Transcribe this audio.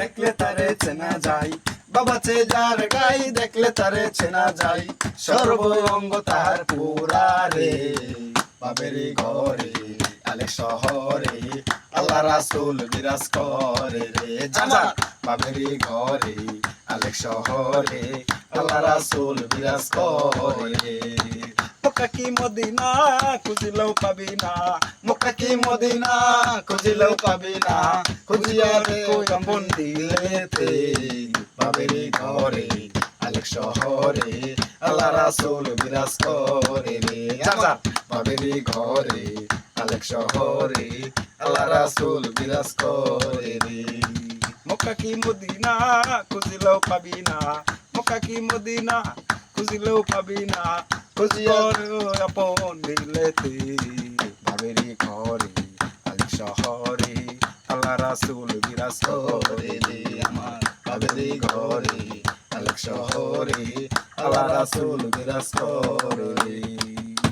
দেখলে তারে চেনা যায়। বাবা চে যার গাই দেখলে তারে চেনা যায়। সর্ব অঙ্গ তার পুরা রে। বাবের ঘরে আলে শহরে, আল্লাহ রাসুল বিরাজ করে রে। জানা বাবের ঘরে, আলেক শহরে, আল্লাহ রাসুল বিরাজ করে মক্কা কি মদিনা খুঁজিলেও পাবি না? মক্কা কি মদিনা খুঁজিলেও পাবি না? খুঁজিয়া রে কম্বন দিলেতে বাবেরি ঘরে, আলেক শহরে আল্লাহ রাসুল বিরাজ করে রে। বাবেরি ঘরে, আলেক শহরে আল্লাহ রাসুল বিরাজ করে রে। মক্কা কি মদিনা খুঁজিলেও পাবি না? মক্কা কি মদিনা খুঁজিলেও পাবি না? খুঁজিয়ার আপন দিলেতে ভাবেরি ঘরে আলি শহরে আল্লাহ রাসুল বিরাজ করে আমার ভাবেরি ঘরে আলেক শহরে আল্লাহ রাসুল বিরাজ করে